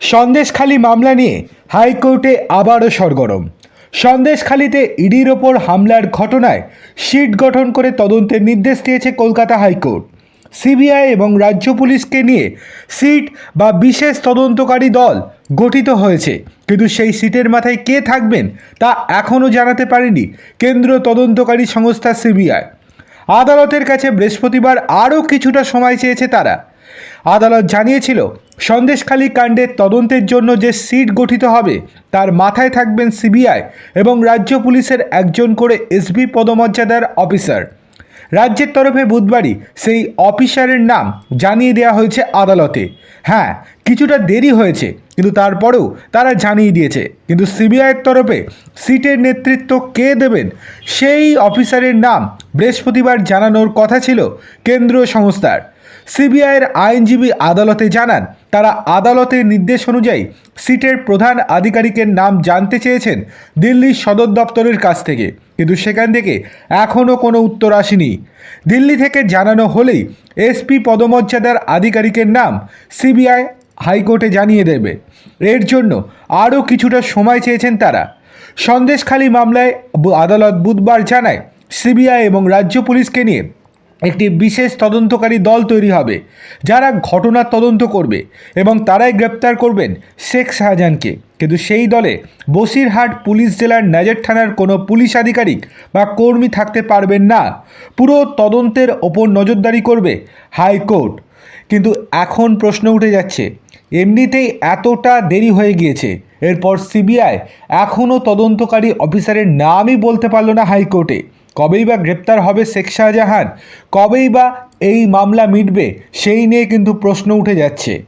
সন্দেশখালী মামলা নিয়ে হাইকোর্টে আবারও সরগরম। সন্দেশখালীতে ইডির ওপর হামলার ঘটনায় সিট গঠন করে তদন্তের নির্দেশ দিয়েছে কলকাতা হাইকোর্ট। সিবিআই এবং রাজ্য পুলিশকে নিয়ে সিট বা বিশেষ তদন্তকারী দল গঠিত হয়েছে। কিন্তু সেই সিটের মাথায় কে থাকবেন তা এখনও জানাতে পারেনি কেন্দ্র তদন্তকারী সংস্থা সিবিআই। আদালতের কাছে বৃহস্পতিবার আরও কিছুটা সময় চেয়েছে তারা। আদালত জানিয়েছিল সন্দেশখালী কাণ্ডের তদন্তের জন্য যে সিট গঠিত হবে, তার মাথায় থাকবেন সিবিআই এবং রাজ্য পুলিশের একজন করে এসবি পদমর্যাদার অফিসার। রাজ্যের তরফে বুধবারই সেই অফিসারের নাম জানিয়ে দেওয়া হয়েছে আদালতে। হ্যাঁ কিছুটা দেরি হয়েছে, কিন্তু তারপরেও তারা জানিয়ে দিয়েছে। কিন্তু সিবিআইয়ের তরফে সিটের নেতৃত্ব কে দেবেন, সেই অফিসারের নাম বৃহস্পতিবার জানানোর কথা ছিল কেন্দ্রীয় সংস্থার। সিবিআইয়ের আইনজীবী আদালতে জানান, তারা আদালতের নির্দেশ অনুযায়ী সিটের প্রধান আধিকারিকের নাম জানতে চেয়েছেন দিল্লির সদর দপ্তরের কাছ থেকে। কিন্তু সেখান থেকে এখনও কোনো উত্তর আসেনি। দিল্লি থেকে জানানো হলেই এসপি পদমর্যাদার আধিকারিকের নাম সিবিআই হাইকোর্টে জানিয়ে দেবে। এর জন্য আরও কিছুটা সময় চেয়েছেন তারা। সন্দেশখালী মামলায় আদালত বুধবার জানায়, সিবিআই এবং রাজ্য পুলিশকে নিয়ে একটি বিশেষ তদন্তকারী দল তৈরি হবে, যারা ঘটনার তদন্ত করবে এবং তারাই গ্রেপ্তার করবেন শেখ শাহজাহানকে। কিন্তু সেই দলে বসিরহাট পুলিশ জেলার নাজের থানার কোনো পুলিশ আধিকারিক বা কর্মী থাকতে পারবেন না। পুরো তদন্তের ওপর নজরদারি করবে হাইকোর্ট। কিন্তু এখন প্রশ্ন উঠে যাচ্ছে, এমনিতেই এতটা দেরি হয়ে গিয়েছে, এরপর সিবিআই এখনও তদন্তকারী অফিসারের নামই বলতে পারল না হাইকোর্টে। কবেই বা গ্রেপ্তার হবে শেখ শাহজাহান? কবেই বা এই মামলা মিটবে? সেই নিয়ে কিন্তু প্রশ্ন উঠে যাচ্ছে।